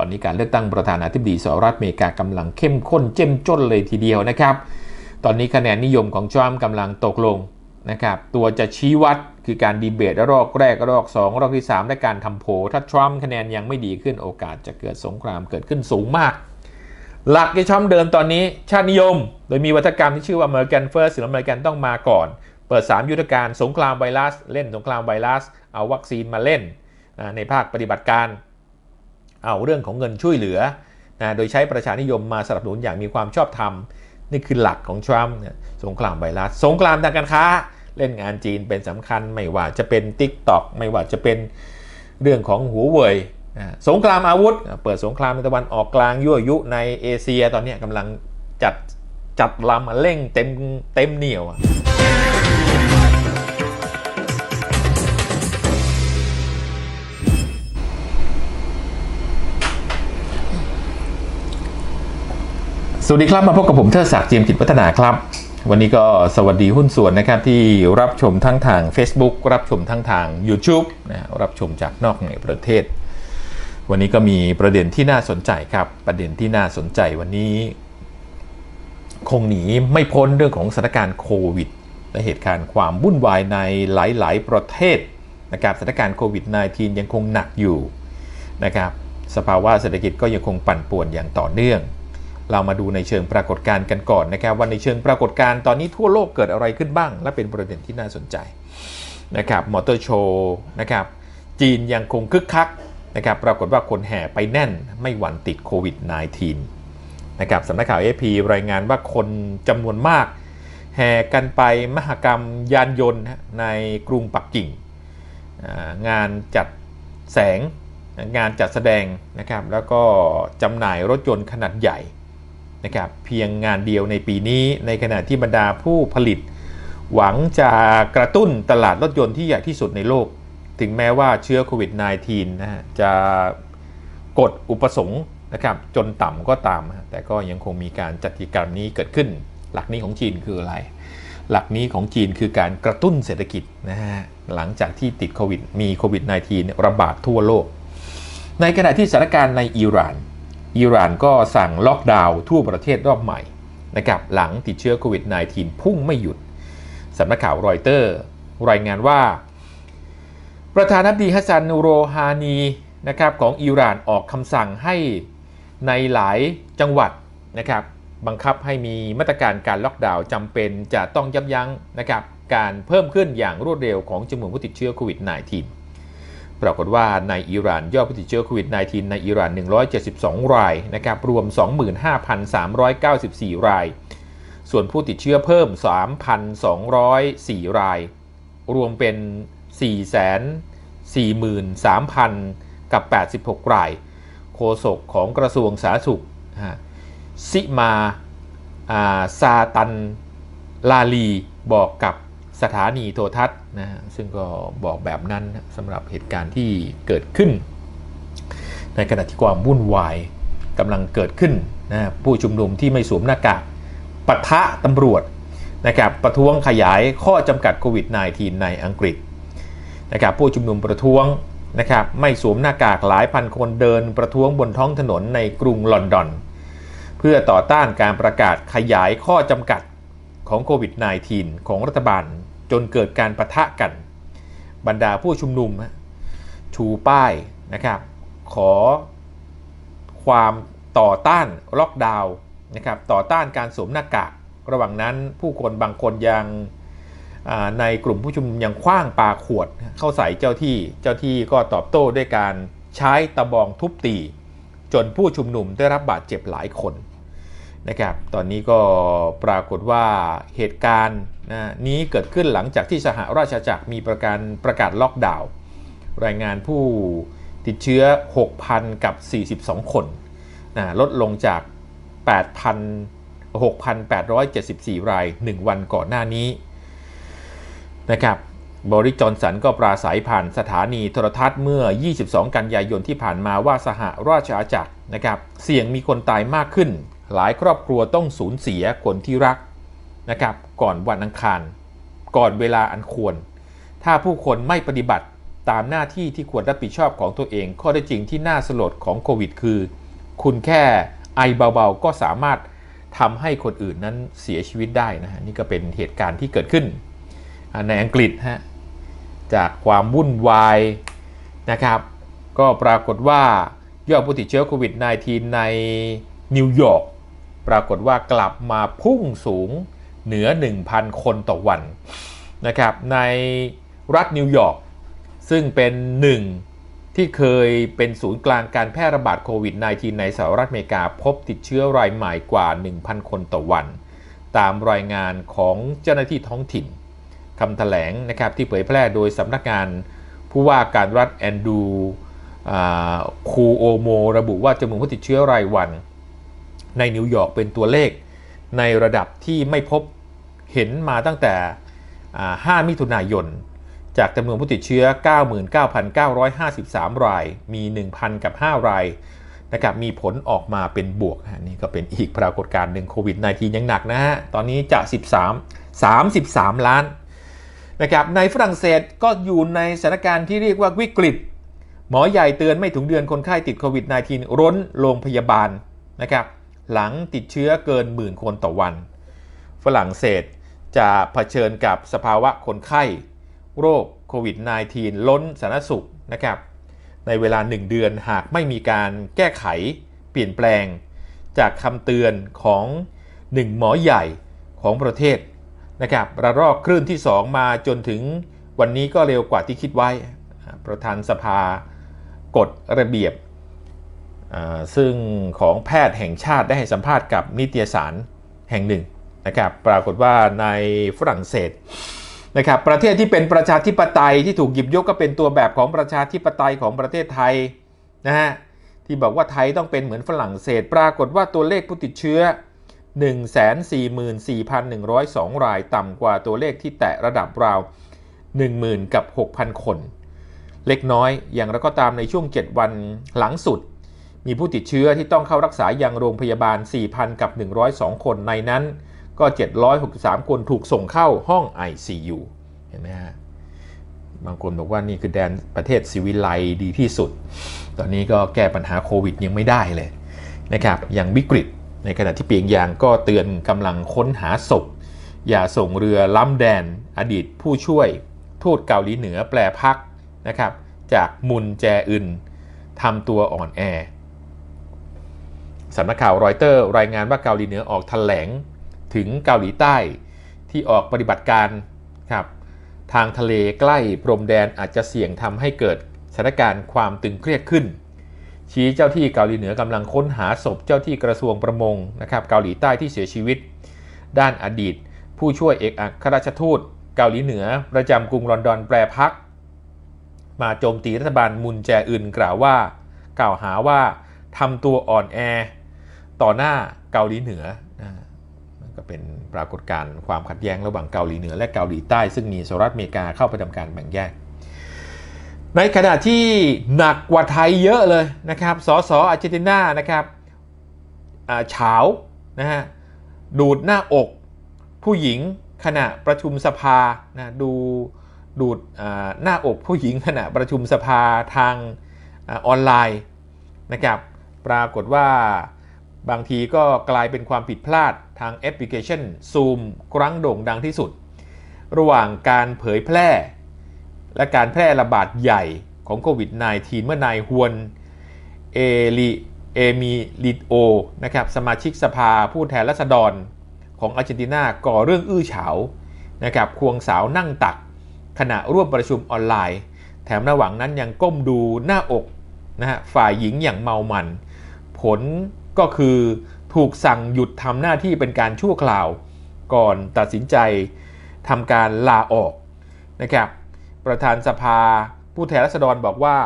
อนนี้การเลือกตั้งประธานาธิบดีสหรัฐอเมริกากำลังเข้มข้นเจ้มจนเลยทีเดียวนะครับ ตอนนี้คะแนนนิยมของทรัมป์กำลังตกลงนะครับ ตัวจะชี้วัดคือการดีเบตรอบแรกรอบ2รอบที่ 3 และการทำโผล่ถ้าทรัมป์คะแนนยังไม่ดีขึ้นโอกาสจะเกิดสงครามเกิดขึ้นสูงมาก หลักที่ทรัมป์เดินตอนนี้ชาตินิยม โดยมีวัฒกรรมที่ชื่อว่า American First หรือ American ต้องมาก่อน เปิด 3 ยุทธการสงครามไวรัส เล่นสงครามไวรัส เอาวัคซีนมาเล่นในภาคปฏิบัติการ เอาเรื่องของเงินช่วยเหลือนะโดยใช้ประชานิยมมาสนับสนุนอย่างมีความชอบธรรม นี่คือหลักของทรัมป์สงครามไวรัส สงครามทางการค้า เล่นงานจีนเป็นสำคัญไม่ว่าจะเป็น Tik t o อกไม่ว่าจะเป็นเรื่องของหัวเว่ยสงครามอาวุธ เปิดสงครามในตะวันออกกลางยั่วยุในเอเชียตอนนี้กำลังจัดจัดลำเร่งเต็มเต็มเหนียว สวัสดีครับมาพบกับผมเทิดศักดิ์เจียมกิจวัฒนาครับ วันนี้ก็สวัสดีหุ้นส่วนนะครับที่รับชมทั้งทาง Facebook รับชมทั้งทาง YouTube นะรับชมจากนอกในประเทศ วันนี้ก็มีประเด็นที่น่าสนใจครับ ประเด็นที่น่าสนใจวันนี้ คงหนีไม่พ้นเรื่องของสถานการณ์โควิด และเหตุการณ์ความวุ่นวายในหลาย ๆ ประเทศนะครับสถานการณ์โควิด -19 ยังคงหนักอยู่นะครับสภาวะเศรษฐกิจก็ยังคงปั่นป่วนอย่างต่อเนื่อง เรามาดูในเชิงปรากฏการณ์กันก่อนนะครับว่าในเชิงปรากฏการณ์ตอนนี้ทั่วโลกเกิดอะไรขึ้นบ้าง และเป็นประเด็นที่น่าสนใจนะครับมอเตอร์โชว์นะครับจีนยังคงคึกคักนะครับปรากฏว่าคนแห่ไปแน่นไม่หวั่นติดโควิด -19 นะครับสำนักข่าว AP รายงานว่าคนจำนวนมาก แห่กันไปมหกรรมยานยนต์ในกรุงปักกิ่ง งานจัดแสงงานจัดแสดงนะครับแล้วก็จำหน่ายรถยนต์ขนาดใหญ่ นะครับเพียงงานเดียวในปีนี้ ในขณะที่บรรดาผู้ผลิต หวังจะกระตุ้นตลาดรถยนต์ที่ใหญ่ที่สุดในโลก ถึงแม้ว่าเชื้อโควิด -19 นะฮะจะกดอุปสงค์นะครับจนต่ำก็ตาม แต่ก็ยังคงมีการจัดกิจกรรมนี้เกิดขึ้น หลักนี้ของจีนคืออะไร หลักนี้ของจีนคือการกระตุ้นเศรษฐกิจนะฮะหลังจากที่ติดโควิดมีโควิด -19 ระบาดทั่วโลก ในขณะที่สถานการณ์ในอิหร่าน อิหร่านก็สั่งล็อกดาวน์ทั่วประเทศรอบใหม่นะครับหลังติดเชื้อโควิด -19 พุ่งไม่หยุดสำนักข่าวรอยเตอร์ รายงานว่า ประธานาธิบดีฮัสซันโรฮานีนะครับของอิหร่านออกคำสั่งให้ในหลายจังหวัดนะครับบังคับให้มีมาตรการการล็อกดาวน์จำเป็นจะต้องยับยั้งนะครับการเพิ่มขึ้นอย่างรวดเร็วของจำนวนผู้ติดเชื้อโควิด -19 ปรากฏว่าในอิหร่านยอดผู้ติดเชื้อโควิด -19 ในอิหร่าน 172 รายนะครับรวม 25,394 ราย ส่วนผู้ติดเชื้อเพิ่ม 3,204 ราย รวมเป็น 443,000 กับ 86 ราย โฆษกของกระทรวงสาธารณสุขซิมาาซาตันลาลีบอกกับ สถานีโทรทัศน์นะฮะซึ่งก็บอกแบบนั้นสำหรับเหตุการณ์ที่เกิดขึ้น ในขณะที่ความวุ่นวายกำลังเกิดขึ้นนะผู้ชุมนุมที่ไม่สวมหน้ากากปะทะตำรวจนะครับประท้วงขยายข้อจำกัดโควิด -19 ในอังกฤษนะครับผู้ชุมนุมประท้วงนะครับไม่สวมหน้ากากหลายพันคนเดินประท้วงบนท้องถนนในกรุงลอนดอน เพื่อต่อต้านการประกาศขยายข้อจำกัดของโควิด -19 ของรัฐบาล จนเกิดการประทะกัน บรรดาผู้ชุมนุมชูป้ายนะครับ ขอความต่อต้านล็อกดาวน์นะครับต่อต้านการสวมหน้ากากระหว่างนั้นผู้คนบางคนยังอ่าในกลุ่มผู้ชุมนุมยังคว้างปาขวดเข้าใส่เจ้าที่เจ้าที่ก็ตอบโต้ด้วยการใช้ตะบองทุบตี จนผู้ชุมนุมได้รับบาดเจ็บหลายคน นะครับ ตอนนี้ก็ปรากฏว่าเหตุการณ์นะนี้เกิดขึ้นหลังจากที่สหราชอาณาจักรมีประการประกาศล็อกดาวน์รายงานผู้ติดเชื้อ 6,000 กับ 42 คนนะลดลงจาก 8,000 6,874 ราย 1 วันก่อนหน้านี้นะครับบริจอนสันก็ปราศัยผ่านสถานีโทรทัศน์เมื่อ 22 กันยายนที่ผ่านมาว่าสหราชอาณาจักรนะครับเสี่ยงมีคนตายมากขึ้น หลายครอบครัวต้องสูญเสียคนที่รักนะครับ ก่อนวันอังคาร ก่อนเวลาอันควร ถ้าผู้คนไม่ปฏิบัติตามหน้าที่ที่ควรรับผิดชอบของตัวเอง ข้อได้จริงที่น่าสลดของโควิด คือ คุณแค่ไอเบาๆ ก็สามารถทำให้คนอื่นนั้นเสียชีวิตได้นะฮะนี่ก็เป็นเหตุการณ์ที่เกิดขึ้น ในอังกฤษฮะจากความวุ่นวายนะครับ ก็ปรากฏว่ายอดผู้ติดเชื้อโควิด -19 ในนิวยอร์ก ปรากฏว่ากลับมาพุ่งสูงเหนือ 1,000 คนต่อวันนะครับในรัฐนิวยอร์กซึ่งเป็นหนึ่งที่เคยเป็นศูนย์กลางการแพร่ระบาดโควิด -19 ในสหรัฐอเมริกาพบติดเชื้อรายใหม่กว่า 1,000 คนต่อวัน ตามรายงานของเจ้าหน้าที่ท้องถิ่นคำแถลงนะครับที่เผยแพร่โดยสำนักงานผู้ว่าการรัฐแอนดูคูโอโมระบุว่าจำนวนผู้ติดเชื้อรายวัน ในนิวยอร์กเป็นตัวเลข ในระดับที่ไม่พบเห็นมาตั้งแต่ 5 มิถุนายน จากจำนวนผู้ติดเชื้อ 99,953 ราย มี 1,000 กับ 5 รายนะครับมีผลออกมาเป็นบวกนะนี่ก็เป็นอีกปรากฏการณ์หนึ่งโควิด -19 ยังหนักนะฮะ ตอนนี้จะ 13 33 ล้านนะครับในฝรั่งเศสก็อยู่ในสถานการณ์ที่เรียกว่าวิกฤต หมอใหญ่เตือนไม่ถึงเดือนคนไข้ติดโควิด -19 ร้นโรงพยาบาลนะครับ หลังติดเชื้อเกินหมื่นคนต่อวัน ฝรั่งเศสจะเผชิญกับสภาวะคนไข้ โรคโควิด -19 ล้นสาธารณสุขนะครับ ในเวลา 1 เดือนหากไม่มีการแก้ไขเปลี่ยนแปลง จากคำเตือนของ 1 หมอใหญ่ของประเทศนะครับระลอกคลื่นที่ 2 มาจนถึงวันนี้ก็เร็วกว่าที่คิดไว้ ประธานสภากฎระเบียบ ซึ่งของแพทย์แห่งชาติได้ให้สัมภาษณ์กับนิตยสารแห่งหนึ่งนะครับปรากฏว่าในฝรั่งเศสนะครับประเทศที่เป็นประชาธิปไตยที่ถูกหยิบยกก็เป็นตัวแบบของประชาธิปไตยของประเทศไทยนะฮะที่บอกว่าไทยต้องเป็นเหมือนฝรั่งเศส ปรากฏว่าตัวเลขผู้ติดเชื้อ 144,102 รายต่ำกว่าตัวเลขที่แตะระดับราว 10,000 กับ 6,000 คน เล็กน้อยอย่างไรก็ตามในช่วง 7 วันหลังสุด มีผู้ติดเชื้อที่ต้องเข้ารักษายังโรงพยาบาล 4,000 กับ 102 คนในนั้น ก็ 763 คนถูกส่งเข้าห้อง ICU เห็นไหมฮะบางคนบอกว่านี่คือแดนประเทศสิวิไลดีที่สุด ตอนนี้ก็แก้ปัญหาโควิดยังไม่ได้เลยนะครับยังวิกฤตในขณะที่เปียงยางก็เตือนกำลังค้นหาศพ อย่าส่งเรือล้ำแดนอดีตผู้ช่วยทูตเกาหลีเหนือแปลพักนะครับจากมุนแจอึนทำตัวอ่อนแอ สำนักข่าวรอยเตอร์รายงานว่าเกาหลีเหนือออกแถลงถึงเกาหลีใต้ที่ออกปฏิบัติการครับทางทะเลใกล้พรมแดนอาจจะเสี่ยงทำให้เกิดสถานการณ์ความตึงเครียดขึ้น ชี้เจ้าที่เกาหลีเหนือกำลังค้นหาศพเจ้าที่กระทรวงประมงนะครับเกาหลีใต้ที่เสียชีวิต ด้านอดีต ผู้ช่วยเอกอัครราชทูต เกาหลีเหนือ ประจำกรุงลอนดอนแปรพัก มาโจมตีรัฐบาลมุนแจอึนกล่าวว่า กล่าวหาว่าทำตัวอ่อนแอ ต่อหน้าเกาหลีเหนือมันก็เป็นปรากฏการณ์ความขัดแย้งระหว่างเกาหลีเหนือและเกาหลีใต้ ซึ่งมีสหรัฐอเมริกาเข้าไปทำการแบ่งแยก ในขณะที่หนักกว่าไทยเยอะเลยนะครับสสอาร์เจนตินานะครับอ่าเฉานะฮะดูดหน้าอกผู้หญิงขณะประชุมสภานะดูดูดหน้าอกผู้หญิงขณะประชุมสภาทางออนไลน์นะครับปรากฏว่า บางทีก็กลายเป็นความผิดพลาดทางแอปพลิเคชัน Zoom ครั้งโด่งดังที่สุด ระหว่างการเผยแพร่ และการแพร่ระบาดใหญ่ของโควิด -19 เมื่อนายฮวนเอลิเอมิลิโอนะครับสมาชิกสภาผู้แทนราษฎรของอาร์เจนตินาก่อเรื่องอื้อฉาวนะครับควงสาวนั่งตัก ขณะร่วมประชุมออนไลน์ แถมระหว่างนั้นยังก้มดูหน้าอกนะฮะฝ่ายหญิงอย่างเมามัน ผล ก็คือถูกสั่งหยุดทำหน้าที่เป็นการชั่วคราว ก่อนตัดสินใจทำการลาออกนะครับ ประธานสภาผู้แทนราษฎรบอกว่า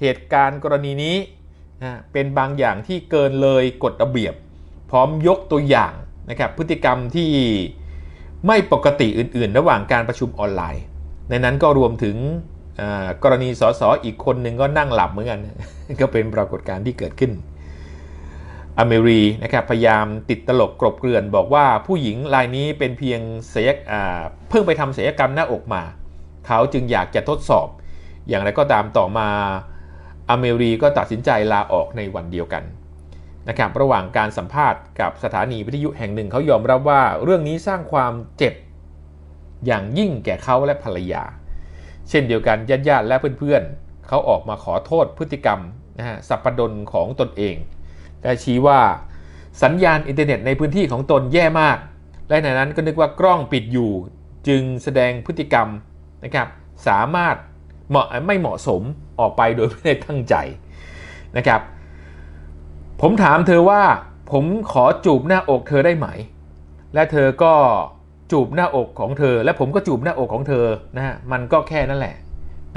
เหตุการณ์กรณีนี้นะเป็นบางอย่างที่เกินเลยกฎระเบียบ พร้อมยกตัวอย่างนะครับพฤติกรรมที่ไม่ปกติอื่น ๆ ระหว่างการประชุมออนไลน์ ในนั้นก็รวมถึงกรณีสสอีกคนหนึ่งก็นั่งหลับเหมือนกัน ก็เป็นปรากฏการณ์ที่เกิดขึ้น อเมรีนะครับพยายามติดตลกกรบเกลื่อนบอกว่าผู้หญิงรายนี้เป็นเพียงเสยเพิ่งไปทำศัลยกรรมหน้าอกมา เขาจึงอยากจะทดสอบ อย่างไรก็ตามต่อมาอเมรีก็ตัดสินใจลาออกในวันเดียวกันนะครับระหว่างการสัมภาษณ์กับสถานีวิทยุแห่งหนึ่งเขายอมรับว่าเรื่องนี้สร้างความเจ็บอย่างยิ่งแก่เขาและภรรยา เช่นเดียวกันญาติๆและเพื่อนๆเขาออกมาขอโทษพฤติกรรมนะฮะสัปดนของตนเอง และชี้ว่า สัญญาณอินเทอร์เน็ตในพื้นที่ของตนแย่มาก และในนั้นก็นึกว่ากล้องปิดอยู่ จึงแสดงพฤติกรรมนะครับ สามารถเหมาะไม่เหมาะสมออกไปโดยไม่ได้ตั้งใจนะครับ ผมถามเธอว่าผมขอจูบหน้าอกเธอได้ไหม และเธอก็จูบหน้าอกของเธอ และผมก็จูบหน้าอกของเธอนะฮะมันก็แค่นั้นแหละ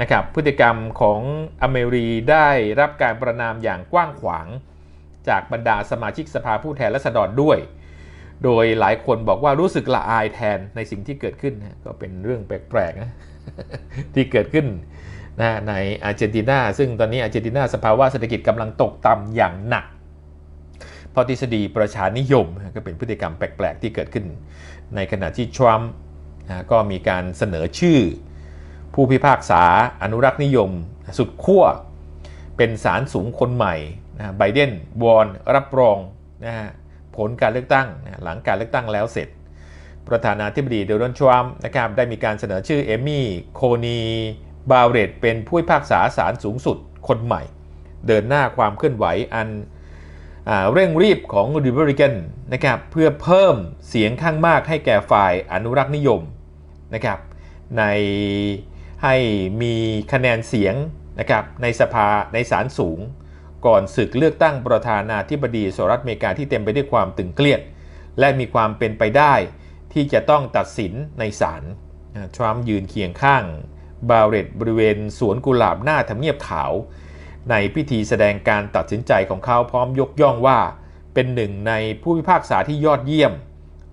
นะครับพฤติกรรมของอเมรีได้รับการประนามอย่างกว้างขวาง จากบรรดาสมาชิกสภาผู้แทนราษฎรด้วย โดยหลายคนบอกว่ารู้สึกละอายแทนในสิ่งที่เกิดขึ้นนะก็เป็นเรื่องแปลกๆนะที่เกิดขึ้นนะในอาร์เจนตินาซึ่งตอนนี้อาร์เจนตินาสภาวะเศรษฐกิจกำลังตกต่ำอย่างหนักเพราะทฤษฎีประชานิยมก็เป็นพฤติกรรมแปลกๆ ที่เกิดขึ้น ในขณะที่ทรัมป์ก็มีการเสนอชื่อ ผู้พิพากษาอนุรักษ์นิยม สุดขั้วเป็นศาลสูงคนใหม่ นะไบเดนวอนรับรองนะฮะผลการเลือกตั้งนะหลังการเลือกตั้งแล้วเสร็จ ประธานาธิบดีโดนัลด์ทรัมป์นะครับได้มีการเสนอชื่อเอมี่โคนีบาวเรตเป็นผู้พิพากษาศาลสูงสุดคนใหม่ เดินหน้าความเคลื่อนไหวอันอเร่งรีบของริบลิกันนะครับเพื่อเพิ่มเสียงข้างมากให้แก่ฝ่ายอนุรักษ์นิยมนะครับในให้มีคะแนนเสียงนะครับในสภาในศาลสูง ก่อนศึกเลือกตั้งประธานาธิบดีสหรัฐอเมริกาที่เต็มไปด้วยความตึงเครียด และมีความเป็นไปได้ที่จะต้องตัดสินในศาลทรัมป์ยืนเคียงข้างบาเรตบริเวณสวนกุหลาบหน้าทำเนียบขาว ในพิธีแสดงการตัดสินใจของเขาพร้อมยกย่องว่า เป็นหนึ่งในผู้พิพากษาที่ยอดเยี่ยม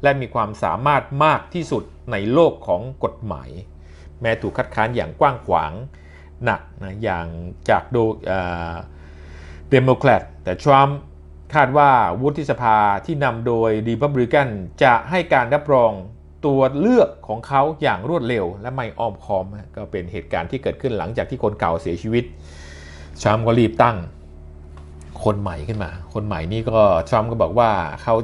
และมีความสามารถมากที่สุดในโลกของกฎหมาย แม้ถูกคัดค้านอย่างกว้างขวางหนักนะอย่างจากโด เดโมแครตแต่ทรัมป์คาดว่าวุฒิสภาที่นำโดยรีพับลิกันจะให้การรับรองตัวเลือกของเขาอย่างรวดเร็ว และไม่อ้อมค้อม ก็เป็นเหตุการณ์ที่เกิดขึ้นหลังจากที่คนเก่าเสียชีวิตทรัมป์ก็รีบตั้งคนใหม่ขึ้นมา คนใหม่นี่ก็ทรัมป์ก็บอกว่าเขา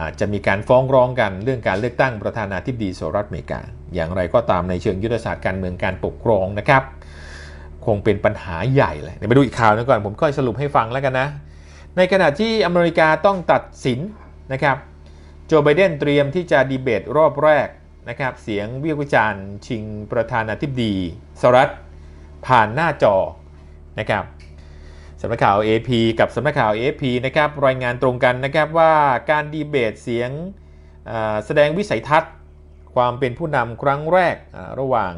อาจจะมีการฟ้องร้องกันเรื่องการเลือกตั้งประธานาธิบดีสหรัฐอเมริกา อย่างไรก็ตามในเชิงยุทธศาสตร์การเมืองการปกครองนะครับ คงเป็นปัญหาใหญ่เลยเดี๋ยวไปดูอีกข่าวนึงก่อนผมก็สรุปให้ฟังแล้วกันนะ ในขณะที่อเมริกาต้องตัดสินนะครับโจไบเดนเตรียมที่จะดีเบตรอบแรกนะครับเสียงวิพากษ์วิจารณ์ ชิงประธานาธิบดีสหรัฐผ่านหน้าจอนะครับสำนักข่าว AP กับสำนักข่าว AP นะครับรายงานตรงกันนะครับว่าการดีเบตเสียงแสดงวิสัยทัศน์ ความเป็นผู้นำครั้งแรกระหว่าง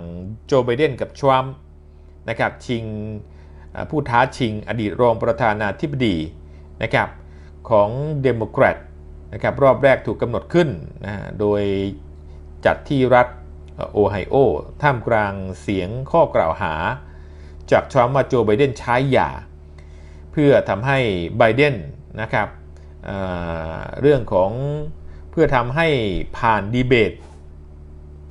โจไบเดนกับทรัมป์ นะครับชิงผู้ท้าชิงอดีตรองประธานาธิบดีนะครับของเดโมแครตนะครับรอบแรกถูกกำหนดขึ้นนะโดยจัดที่รัฐโอไฮโอท่ามกลางเสียงข้อกล่าวหา จากทรัมป์ว่าโจไบเดนใช้ยา เพื่อทำให้ไบเดนนะครับเเรื่องของเพื่อทำให้ผ่านดีเบต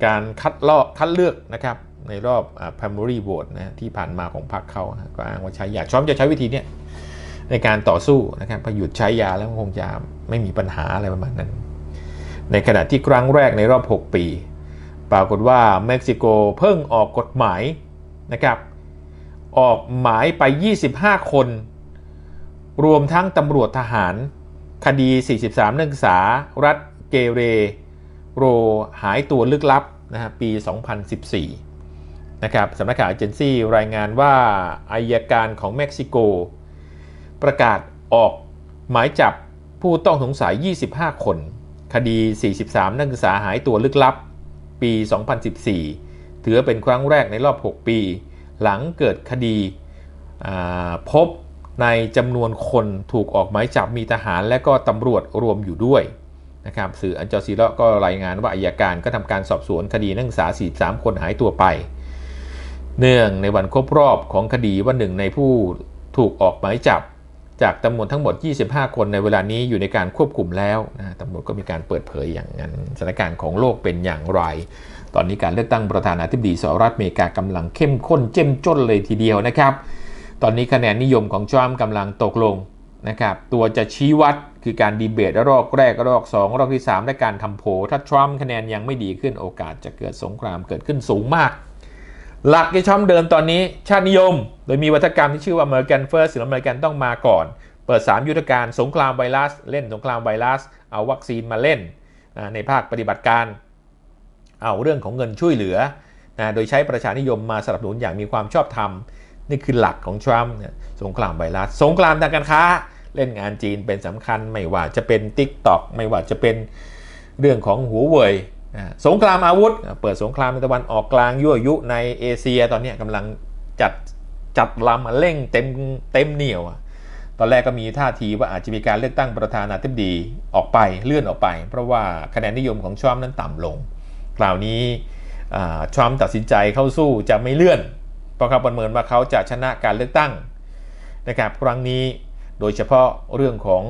การคัดลอกคัดเลือกนะครับ ในรอบ primary vote นะที่ผ่านมาของพรรคเขาก็อ้างว่าใช้ยาทรัมป์จะใช้วิธีนี้ในการต่อสู้นะครับพอหยุดใช้ยาแล้วคงจะไม่มีปัญหาอะไรประมาณนั้น ในขณะที่ครั้งแรกในรอบ 6 ปี ปรากฏว่าเม็กซิโกเพิ่งออกกฎหมายนะครับออกหมายไป 25 คน รวมทั้งตำรวจทหาร คดี 43 นักศึกษา รัฐเกเร โรหายตัวลึกลับนะฮะปี 2014 นะครับสำนักข่าวเอเจนซี่รายงานว่าอายการของเม็กซิโก ประกาศออกหมายจับผู้ต้องสงสัย 25 คน คดี 43 นักศึกษาหายตัวลึกลับ ปี 2014 ถือเป็นครั้งแรกในรอบ 6 ปี หลังเกิดคดีพบในจำนวนคนถูกออกหมายจับมีทหารและก็ตำรวจรวมอยู่ด้วยนะครับสื่ออันจอซีระก็รายงานว่าอายการก็ทำการสอบสวนคดีนักศึกษา 43 คนหายตัวไป เนื่องในวันครบรอบของคดีว่าหนึ่งในผู้ถูกออกหมายจับ จากตำรวจทั้งหมด 25 คนในเวลานี้อยู่ในการควบคุมแล้วนะตำรวจก็มีการเปิดเผยอย่างนั้นสถานการณ์ของโลกเป็นอย่างไร ตอนนี้การเลือกตั้งประธานาธิบดีสหรัฐอเมริกากำลังเข้มข้นเจ้มจนเลยทีเดียวนะครับ ตอนนี้คะแนนนิยมของทรัมป์กำลังตกลงนะครับตัวจะชี้วัดคือการดีเบตรอบแรกรอบ2รอบที่ 3 และการทำโพลถ้าทรัมป์คะแนนยังไม่ดีขึ้นโอกาสจะเกิดสงครามเกิดขึ้นสูงมาก หลักที่ทรัมเดินตอนนี้ชาตินิยม โดยมีวัฒกรรมที่ชื่อว่า American First หรือ American ต้องมาก่อน เปิด 3 ยุทธการสงครามไวรัส เล่นสงครามไวรัส เอาวัคซีนมาเล่นในภาคปฏิบัติการ เอาเรื่องของเงินช่วยเหลือนะโดยใช้ประชานิยมมาสนับสนุนอย่างมีความชอบธรรม นี่คือหลักของทรัมป์สงครามไวรัส สงครามทางการค้า เล่นงานจีนเป็นสำคัญไม่ว่าจะเป็น Tik t o อกไม่ว่าจะเป็นเรื่องของหัวเว่ย สงครามอาวุธ เปิดสงครามในตะวันออกกลางยั่วยุในเอเชียตอนนี้กำลังจัดจัดลำเร่งเต็มเต็มเหนียว ตอนแรกก็มีท่าทีว่าอาจจะมีการเลือกตั้งประธานาธิบดีออกไปเลื่อนออกไป เพราะว่าคะแนนนิยมของทรัมป์นั้นต่ำลง คราวนี้ทรัมป์ตัดสินใจเข้าสู้จะไม่เลื่อน เพราะเขาประเมินว่าเขาจะชนะการเลือกตั้งนะครับครั้งนี้โดยเฉพาะเรื่องของ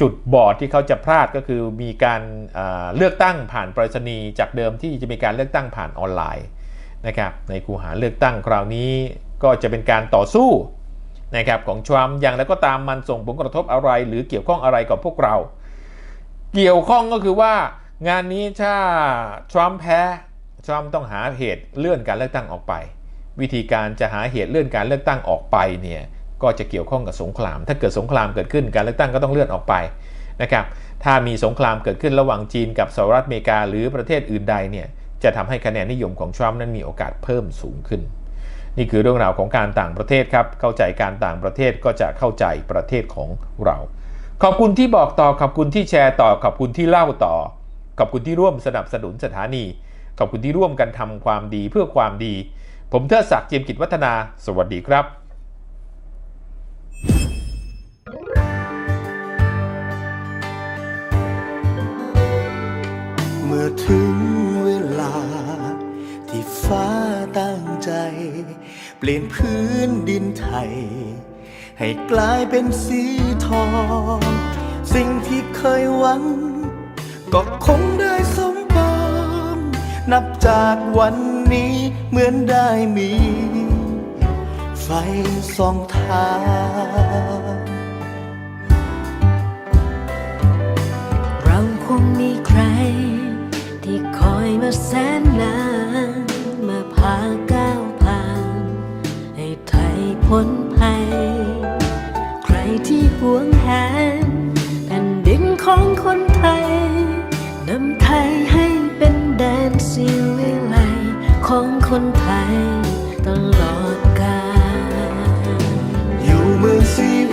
จุดบอดที่เขาจะพลาดก็คือมีการเลือกตั้งผ่านไปรษณีย์จากเดิมที่จะมีการเลือกตั้งผ่านออนไลน์นะครับในคูหาเลือกตั้งคราวนี้ก็จะเป็นการต่อสู้นะครับของทรัมป์อย่างแล้วก็ตามมันส่งผลกระทบอะไร หรือเกี่ยวข้องอะไรกับพวกเรา เกี่ยวข้องก็คือว่างานนี้ถ้าทรัมป์แพ้ทรัมป์ต้องหาเหตุเลื่อนการเลือกตั้งออกไป วิธีการจะหาเหตุเลื่อนการเลือกตั้งออกไปเนี่ย ก็จะเกี่ยวข้องกับสงคราม ถ้าเกิดสงครามเกิดขึ้นการเลือกตั้งก็ต้องเลื่อนออกไปนะครับถ้ามีสงครามเกิดขึ้นระหว่างจีนกับสหรัฐอเมริกา หรือประเทศอื่นใดเนี่ยจะทำให้คะแนนนิยมของทรัมป์นั้นมีโอกาสเพิ่มสูงขึ้น นี่คือเรื่องราวของการต่างประเทศครับ เข้าใจการต่างประเทศก็จะเข้าใจประเทศของเรา ขอบคุณที่บอกต่อขอบคุณที่แชร์ต่อขอบคุณที่เล่าต่อ ขอบคุณที่ร่วมสนับสนุนสถานี ขอบคุณที่ร่วมกันทำความดีเพื่อความดี ผมเทิดศักดิ์เจียมกิจวัฒนา สวัสดีครับ มื่อถึงเวลา ที่ฟ้าตั้งใจ เปลี่ยนพื้นดินไทย ให้กลายเป็นสีทอง สิ่งที่เคยหวัง ก็คงได้สมปองนับจากวันนี้เหมือนได้มี ไฟส่องทางเราคงมีใคร มาแสนนานมาพาก้าวผ่าน ให้ไทยพ้นภัย ใครที่หวงแหนแผ่นดินของคนไทยนำไทยให้เป็นแดนสิวิไลของคนไทย ตลอดกาลอยู่เมืองศรี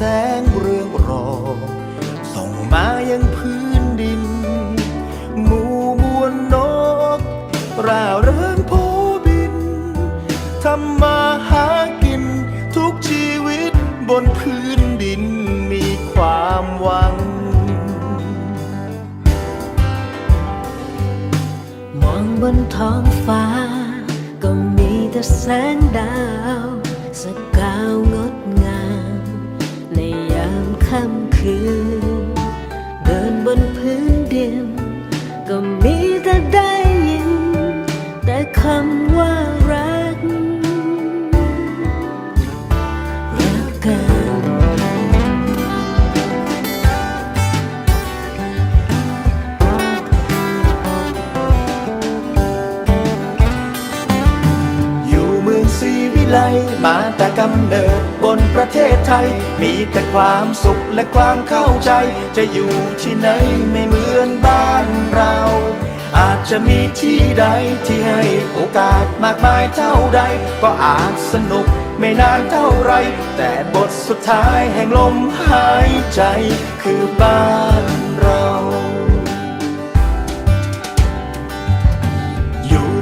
แสงเรืองรองส่งมายังพื้นดิน หมู่มวลนกร่าเริงโพบินทำมาหากิน ทุกชีวิตบนพื้นดินมีความหวัง มองบนท้องฟ้า ก็มีแต่แสงดาว และความเข้าใจ จะอยู่ที่ไหนไม่เหมือนบ้านเรา อาจจะมีที่ใดที่ให้โอกาสมากมายเท่าใด ก็อาจสนุกไม่นานเท่าไร แต่บทสุดท้ายแห่งลมหายใจคือบ้าน